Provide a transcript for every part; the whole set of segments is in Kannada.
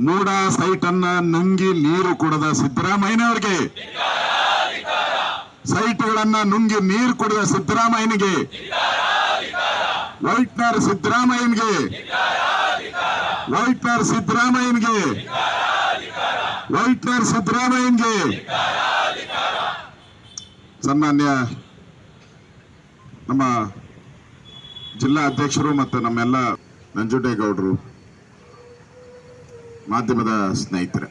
ಮೂಡ ಸೈಟ್ ಅನ್ನ ನುಂಗಿ ನೀರು ಕುಡದ ಸಿದ್ದರಾಮಯ್ಯನವರಿಗೆ. ಸೈಟ್ಗಳನ್ನ ನುಂಗಿ ನೀರು ಕುಡಿದ ಸಿದ್ದರಾಮಯ್ಯನಿಗೆ. ವೈಟ್ನರ್ ಸಿದ್ದರಾಮಯ್ಯನಿಗೆ. ವೈಟ್ನರ್ ಸಿದ್ದರಾಮಯ್ಯನಿಗೆ. ವೈಟ್ನರ್ ಸಿದ್ದರಾಮಯ್ಯನಿಗೆ. ಸನ್ಮಾನ್ಯ ನಮ್ಮ ಜಿಲ್ಲಾ ಅಧ್ಯಕ್ಷರು ಮತ್ತು ನಮ್ಮೆಲ್ಲ ನಂಜುಂಡೇಗೌಡರು. ಮಾಧ್ಯಮದ ಸ್ನೇಹಿತರೆ,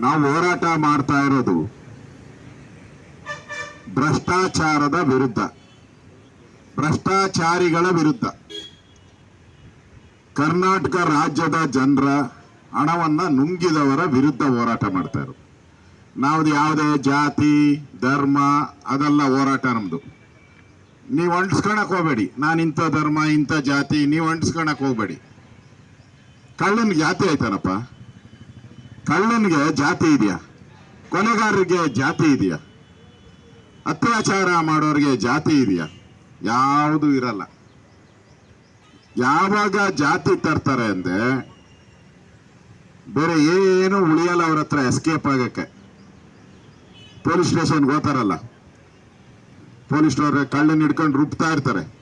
ನಾವು ಹೋರಾಟ ಮಾಡ್ತಾ ಇರೋದು ಭ್ರಷ್ಟಾಚಾರದ ವಿರುದ್ಧ, ಭ್ರಷ್ಟಾಚಾರಿಗಳ ವಿರುದ್ಧ. ಕರ್ನಾಟಕ ರಾಜ್ಯದ ಜನರ ಹಣವನ್ನ ನುಂಗಿದವರ ವಿರುದ್ಧ ಹೋರಾಟ ಮಾಡ್ತಾ ಇರೋದು. ನಾವು ಯಾವುದೇ ಜಾತಿ, ಧರ್ಮ, ಅದೆಲ್ಲ ಹೋರಾಟ ನಮ್ದು. ನೀವು ಅಂಟಿಸ್ಕೊಳಕ್ ಹೋಗ್ಬೇಡಿ. ನಾನು ಇಂಥ ಧರ್ಮ, ಇಂಥ ಜಾತಿ, ನೀವು ಅಂಟಿಸ್ಕೊಳಕ್ ಹೋಗ್ಬೇಡಿ. ಕಳ್ಳನಿಗೆ ಜಾತಿ ಆಯ್ತಾನಪ್ಪ. ಕಳ್ಳನಿಗೆ ಜಾತಿ ಇದೆಯಾ? ಕೊಲೆಗಾರರಿಗೆ ಜಾತಿ ಇದೆಯಾ? ಅತ್ಯಾಚಾರ ಮಾಡೋರಿಗೆ ಜಾತಿ ಇದೆಯಾ? ಯಾವುದು ಇರಲ್ಲ. ಯಾವಾಗ ಜಾತಿ ತರ್ತಾರೆ ಅಂದ್ರೆ ಬೇರೆ ಏನು ಉಳಿಯಲ್ಲ ಅವ್ರ ಹತ್ರ ಎಸ್ಕೇಪ್ ಆಗಕ್ಕೆ. ಪೊಲೀಸ್ ಸ್ಟೇಷನ್ಗೆ ಹೋಗ್ತಾರಲ್ಲ. ಪೊಲೀಸ್ನವ್ರ ಕಳ್ಳನ್ ಹಿಡ್ಕೊಂಡು ರುಬ್ತಾ ಇರ್ತಾರೆ.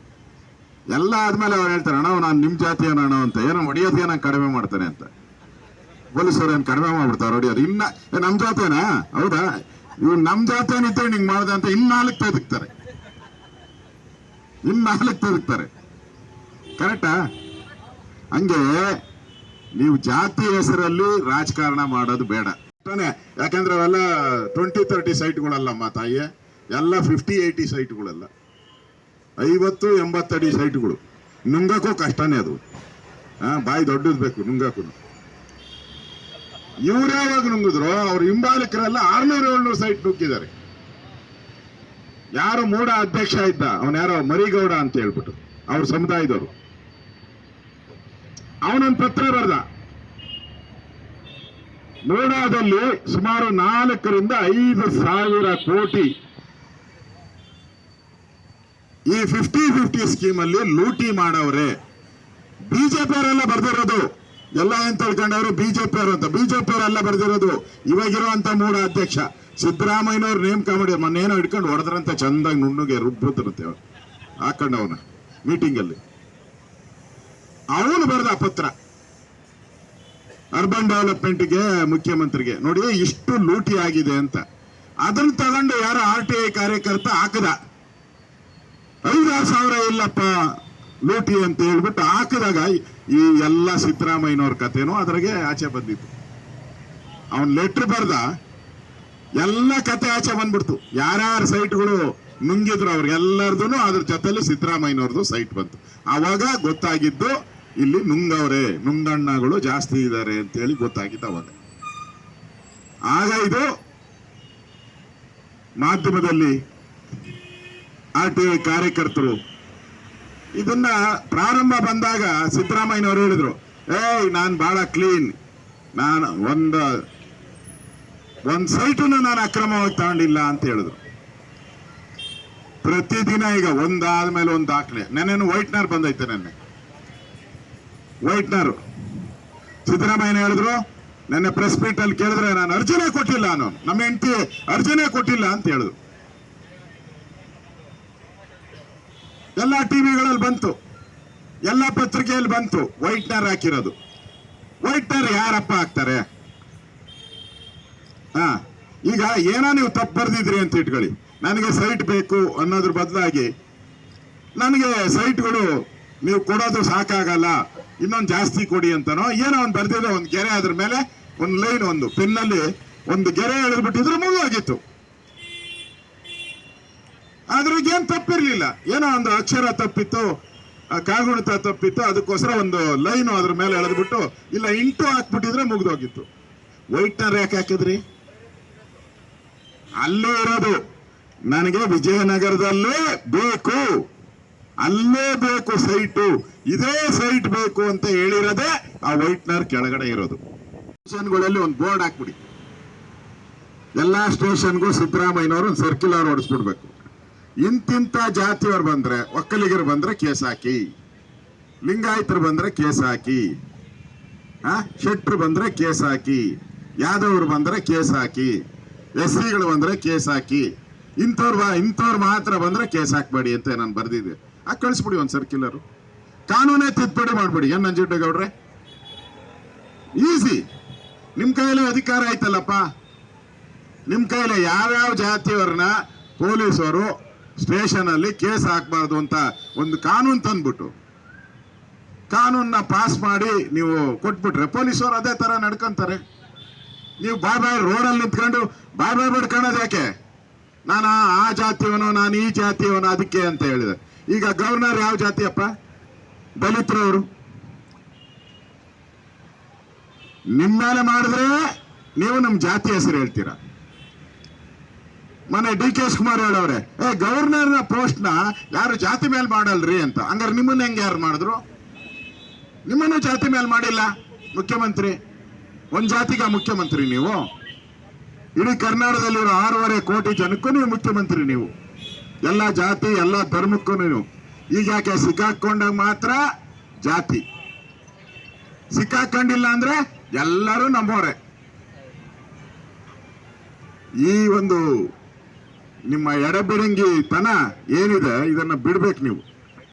ಎಲ್ಲ ಆದ್ಮೇಲೆ ಅವ್ರು ಹೇಳ್ತಾರೆ ಅಣ್ಣ ನಾನು ನಿಮ್ ಜಾತಿ ಅಣ್ಣ ಅಂತ. ಏನೋ ಹೊಡಿಯೋದಕ್ಕೆ ನಾನು ಕಡಿಮೆ ಮಾಡ್ತಾನೆ ಅಂತ. ಪೊಲೀಸರು ಏನು ಕಡಿಮೆ ಮಾಡ್ಬಿಡ್ತಾರೆ ಹೊಡಿಯೋದು. ಇನ್ನ ಏ, ನಮ್ ಜಾತಿನಾ? ಹೌದಾ? ಇವ್ ನಮ್ ಜಾತಿಯನಿದ್ದೆ ನಿಂಗ್ ಮಾಡ್ದೆ ಅಂತ ಇನ್ ನಾಲ್ಕು ತೆದಕ್ತಾರೆ ಇನ್ ನಾಲ್ಕು ತೆದಕ್ತಾರೆ ಕರೆಕ್ಟಾ? ಹಂಗೆ ನೀವು ಜಾತಿ ಹೆಸರಲ್ಲಿ ರಾಜಕಾರಣ ಮಾಡೋದು ಬೇಡ. ಯಾಕಂದ್ರೆ ಅವೆಲ್ಲ ಟ್ವೆಂಟಿ ತರ್ಟಿ ಸೈಟ್ಗಳಲ್ಲಮ್ಮ ತಾಯಿ. ಎಲ್ಲ ಫಿಫ್ಟಿ ಏಯ್ಟಿ ಸೈಟ್ಗಳೆಲ್ಲ ಐವತ್ತು ಎಂಬತ್ತಡಿ ಸೈಟ್ಗಳು. ನುಂಗಕ್ಕೂ ಕಷ್ಟನೇ ಅದು. ಆ, ಬಾಯಿ ದೊಡ್ಡದು ಬೇಕು ನುಂಗಕ್ಕೂ ಇವ್ರು ಯಾವಾಗ ನುಂಗಿದ್ರು ಅವ್ರ ಹಿಂಬಾಲಕರೆಲ್ಲ ಆರ್ನೂರು ಏಳ್ನೂರು ಸೈಟ್ ನುಗ್ಗಿದ್ದಾರೆ. ಯಾರು ಮೂಡ ಅಧ್ಯಕ್ಷ ಇದ್ದ ಅವನ ಯಾರೋ ಮರಿಗೌಡ ಅಂತ ಹೇಳ್ಬಿಟ್ಟು ಅವ್ರ ಸಮುದಾಯದವರು. ಅವನೊಂದು ಪತ್ರ ಬರ್ದ. ಮೂಡಾದಲ್ಲಿ ಸುಮಾರು ನಾಲ್ಕರಿಂದ ಐದು ಸಾವಿರ ಕೋಟಿ ಈ ಫಿಫ್ಟಿ ಫಿಫ್ಟಿ ಸ್ಕೀಮ್ ಅಲ್ಲಿ ಲೂಟಿ ಮಾಡವ್ರೆ. ಬಿಜೆಪಿ ಅವರೆಲ್ಲ ಬರ್ದಿರೋದು. ಎಲ್ಲ ಏನ್ ತಿಳ್ಕೊಂಡವ್ರು? ಬಿಜೆಪಿ ಅವರು ಅಂತ. ಬಿಜೆಪಿ ಅವರೆಲ್ಲ ಬರ್ದಿರೋದು. ಇವಾಗಿರುವಂತ ಮೂಡ ಅಧ್ಯಕ್ಷ. ಸಿದ್ದರಾಮಯ್ಯನವ್ರು ನೇಮಕ ಮಾಡಿ ಮೊನ್ನೇನೋ ಹಿಡ್ಕೊಂಡು ಹೊಡೆದ್ರಂತ, ಚಂದಾಗಿ ನುಣ್ಣಗೆ ರುಬ್ಬುತ್ತಿರುತ್ತೆ ಅವ್ರು. ಹಾಕೊಂಡವನ ಮೀಟಿಂಗ್ ಅಲ್ಲಿ. ಅವನು ಬರೆದ ಪತ್ರ. ಅರ್ಬನ್ ಡೆವಲಪ್ಮೆಂಟ್ಗೆ ಮುಖ್ಯಮಂತ್ರಿಗೆ. ನೋಡಿ ಇಷ್ಟು ಲೂಟಿ ಆಗಿದೆ ಅಂತ. ಅದನ್ನ ತಗೊಂಡು ಯಾರೋ ಆರ್ ಟಿ ಐ ಕಾರ್ಯಕರ್ತ ಹಾಕದ. ಐದಾರು ಸಾವಿರ ಇಲ್ಲಪ್ಪ, ಲೂಟಿ ಅಂತ ಹೇಳ್ಬಿಟ್ಟು ಹಾಕಿದಾಗ ಈ ಎಲ್ಲ ಸಿದ್ದರಾಮಯ್ಯನವ್ರ ಕಥೆನೂ ಅದ್ರಾಗೆ ಆಚೆ ಬಂದಿತ್ತು. ಅವನ್ ಲೆಟ್ರ್ ಬರ್ದ ಎಲ್ಲ ಕತೆ ಆಚೆ ಬಂದ್ಬಿಡ್ತು. ಯಾರ್ಯಾರ ಸೈಟ್ಗಳು ನುಂಗಿದ್ರು ಅವ್ರಿಗೆಲ್ಲರದು ಅದ್ರ ಜೊತೆಲಿ ಸಿದ್ದರಾಮಯ್ಯನವ್ರದ್ದು ಸೈಟ್ ಬಂತು. ಅವಾಗ ಗೊತ್ತಾಗಿದ್ದು ಇಲ್ಲಿ ನುಂಗವ್ರೆ, ನುಂಗಣ್ಣಗಳು ಜಾಸ್ತಿ ಇದ್ದಾರೆ ಅಂತ ಹೇಳಿ ಗೊತ್ತಾಗಿದ್ದು ಅವಾಗ. ಆಗ ಇದು ಮಾಧ್ಯಮದಲ್ಲಿ ಆರ್ ಟಿ ಐ ಕಾರ್ಯಕರ್ತರು. ಇದನ್ನ ಪ್ರಾರಂಭ ಬಂದಾಗ ಸಿದ್ದರಾಮಯ್ಯನವರು ಹೇಳಿದ್ರು, ಏಯ್, ನಾನು ಬಹಳ ಕ್ಲೀನ್ ನಾನು ಒಂದು, ಒಂದ್ ಸೈಟನ್ನು ನಾನು ಅಕ್ರಮವಾಗಿ ತಗೊಂಡಿಲ್ಲ ಅಂತ ಹೇಳಿದ್ರು. ಪ್ರತಿದಿನ ಈಗ ಒಂದಾದ್ಮೇಲೆ ಒಂದು ದಾಖಲೆ. ನೆನ್ನೆನು ವೈಟ್ನರ್ ಬಂದೈತೆ ನೆನ್ನೆ. ವೈಟ್ನರ್. ಸಿದ್ದರಾಮಯ್ಯನ ಹೇಳಿದ್ರು, ನೆನ್ನೆ ಪ್ರೆಸ್ ಮೀಟ್ ಅಲ್ಲಿ ಕೇಳಿದ್ರೆ ನಾನು ಅರ್ಜಿನೇ ಕೊಟ್ಟಿಲ್ಲ ನಾನು. ನಮ್ಮ ಹೆಂಡತಿ ಅರ್ಜಿನೇ ಕೊಟ್ಟಿಲ್ಲ ಅಂತ ಹೇಳಿದ್ರು. ಎಲ್ಲ ಟಿವಿಗಳಲ್ಲಿ ಬಂತು. ಎಲ್ಲ ಪತ್ರಿಕೆಯಲ್ಲಿ ಬಂತು. ವೈಟ್ನರ್ ಹಾಕಿರೋದು. ವೈಟ್ನರ್ ಯಾರಪ್ಪ ಹಾಕ್ತಾರೆ? ಹಾ, ಈಗ ಏನೋ ನೀವು ತಪ್ಪು ಬರ್ದಿದ್ರಿ ಅಂತ ಇಟ್ಕೊಳ್ಳಿ. ನನಗೆ ಸೈಟ್ ಬೇಕು ಅನ್ನೋದ್ರ ಬದಲಾಗಿ ನನಗೆ ಸೈಟ್ಗಳು ನೀವು ಕೊಡೋದು ಸಾಕಾಗಲ್ಲ, ಇನ್ನೊಂದು ಜಾಸ್ತಿ ಕೊಡಿ ಅಂತನೋ ಏನೋ ಒಂದು ಬರ್ದಿದ್ರೆ ಒಂದು ಗೆರೆ ಅದ್ರ ಮೇಲೆ ಒಂದು ಲೈನ್ ಒಂದು, ಪೆನ್ನಲ್ಲಿ ಒಂದು ಗೆರೆ ಎಳೆದ್ಬಿಟ್ಟಿದ್ರೆ ಮುಗಿದೋಗಿತ್ತು ಅದ್ರಾಗ ಏನ್ ತಪ್ಪಿರ್ಲಿಲ್ಲ. ಏನೋ ಒಂದು ಅಕ್ಷರ ತಪ್ಪಿತ್ತು ಕಾಗುಣಿತ ತಪ್ಪಿತ್ತು, ಅದಕ್ಕೋಸ್ಕರ ಒಂದು ಲೈನು ಅದ್ರ ಮೇಲೆ ಎಳೆದ್ಬಿಟ್ಟು ಇಲ್ಲ, ಇಂಟು ಹಾಕ್ಬಿಟ್ಟಿದ್ರೆ ಮುಗ್ದೋಗಿತ್ತು. ವೈಟ್ನರ್ ಯಾಕೆ ಹಾಕಿದ್ರಿ? ಅಲ್ಲೇ ಇರೋದು. ನನಗೆ ವಿಜಯನಗರದಲ್ಲೇ ಬೇಕು. ಅಲ್ಲೇ ಬೇಕು ಸೈಟು. ಇದೇ ಸೈಟ್ ಬೇಕು ಅಂತ ಹೇಳಿರೋದೇ ಆ ವೈಟ್ನರ್ ಕೆಳಗಡೆ ಇರೋದು. ಸ್ಟೇಷನ್ಗಳಲ್ಲಿ ಒಂದು ಬೋರ್ಡ್ ಹಾಕ್ಬಿಡಿ. ಎಲ್ಲಾ ಸ್ಟೇಷನ್ಗೂ ಸಿದ್ದರಾಮಯ್ಯನವರು ಒಂದು ಸರ್ಕ್ಯುಲರ್ ಹೊಡಿಸ್ಬಿಡ್ಬೇಕು ಇಂತಿಂತ ಜಾತಿಯವ್ರು ಬಂದ್ರೆ, ಒಕ್ಕಲಿಗರು ಬಂದ್ರೆ ಕೇಸ್ ಹಾಕಿ. ಲಿಂಗಾಯತರು ಬಂದ್ರೆ ಕೇಸ್ ಹಾಕಿ. ಶೆಟ್ರು ಬಂದ್ರೆ ಕೇಸ್ ಹಾಕಿ. ಯಾದವ್ರು ಬಂದ್ರೆ ಕೇಸ್ ಹಾಕಿ. ಎಸ್ ಸಿಗಳು ಬಂದ್ರೆ ಕೇಸ್ ಹಾಕಿ. ಇಂಥವ್ರು ಇಂಥವ್ರು ಮಾತ್ರ ಬಂದ್ರೆ ಕೇಸ್ ಹಾಕ್ಬೇಡಿ ಅಂತ ನಾನು ಬರ್ದಿದ್ದೆ. ಆ, ಕಳಿಸ್ಬಿಡಿ ಒಂದು ಸರ್ಕ್ಯುಲರು ಕಾನೂನೇ ತಿದ್ದುಪಡಿ ಮಾಡ್ಬಿಡಿ. ಏನ್ ಗೌಡ್ರೆ? ಈಸಿ. ನಿಮ್ಮ ಕೈಯಲ್ಲಿ ಅಧಿಕಾರ ಆಯ್ತಲ್ಲಪ್ಪ. ನಿಮ್ಮ ಕೈಯಲ್ಲಿ ಯಾವ್ಯಾವ ಜಾತಿಯವ್ರನ್ನ ಪೊಲೀಸರು ಸ್ಟೇಷನ್ ಅಲ್ಲಿ ಕೇಸ್ ಹಾಕಬಾರ್ದು ಅಂತ ಒಂದು ಕಾನೂನು ತಂದ್ಬಿಟ್ಟು. ಕಾನೂನ್ನ ಪಾಸ್ ಮಾಡಿ ನೀವು ಕೊಟ್ಬಿಟ್ರೆ ಪೊಲೀಸರು ಅದೇ ತರ ನಡ್ಕೊಂತಾರೆ. ನೀವು ಬಾಯ್ ಬಾಯ್ ರೋಡಲ್ಲಿ ನಿಂತ್ಕೊಂಡು ಬಾಯ್ ಬಾಯ್ ಬಡ್ಕೊಳ್ಳೋದು ಯಾಕೆ? ನಾನು ಆ- ಆ ಜಾತಿಯವನು, ನಾನು ಈ ಜಾತಿಯವನು ಅದಕ್ಕೆ ಅಂತ ಹೇಳಿದೆ. ಈಗ ಗವರ್ನರ್ ಯಾವ ಜಾತಿಯಪ್ಪ? ದಲಿತರವರು ನಿಮ್ಮ ಮೇಲೆ ಮಾಡಿದ್ರೆ ನೀವು ನಮ್ಮ ಜಾತಿ ಹೆಸರು ಹೇಳ್ತೀರಾ? ಮನೆ ಡಿ ಕೆ ಶಿವಕುಮಾರ್ ಹೇಳವ್ರೆ ಏ ಪೋಸ್ಟ್ನ ಯಾರು ಜಾತಿ ಮೇಲೆ ಮಾಡಲ್ರಿ ಅಂತ. ಹಂಗಾರೆ ನಿಮ್ಮನ್ನ ಹೆಂಗೆ ಯಾರು ಮಾಡಿದ್ರು? ನಿಮ್ಮನ್ನು ಜಾತಿ ಮೇಲೆ ಮಾಡಿಲ್ಲ. ಮುಖ್ಯಮಂತ್ರಿ, ಒಂದ್ ಜಾತಿಗ ಮುಖ್ಯಮಂತ್ರಿ ನೀವು. ಇಡೀ ಕರ್ನಾಟಕದಲ್ಲಿರೋ ಆರೂವರೆ ಕೋಟಿ ಜನಕ್ಕೂ ನೀವು ಮುಖ್ಯಮಂತ್ರಿ ನೀವು. ಎಲ್ಲ ಜಾತಿ, ಎಲ್ಲ ಧರ್ಮಕ್ಕೂ ನೀವು. ಈಗ ಯಾಕೆ ಸಿಕ್ಕಾಕೊಂಡಾಗ ಮಾತ್ರ ಜಾತಿ. ಸಿಕ್ಕಾಕೊಂಡಿಲ್ಲ ಅಂದ್ರೆ ಎಲ್ಲರೂ ನಂಬೋರೆ ಈ ಒಂದು ನಿಮ್ಮ ಎಡಬಿಡಂಗಿ ತನ ಏನಿದೆ ಇದನ್ನ ಬಿಡ್ಬೇಕು ನೀವು.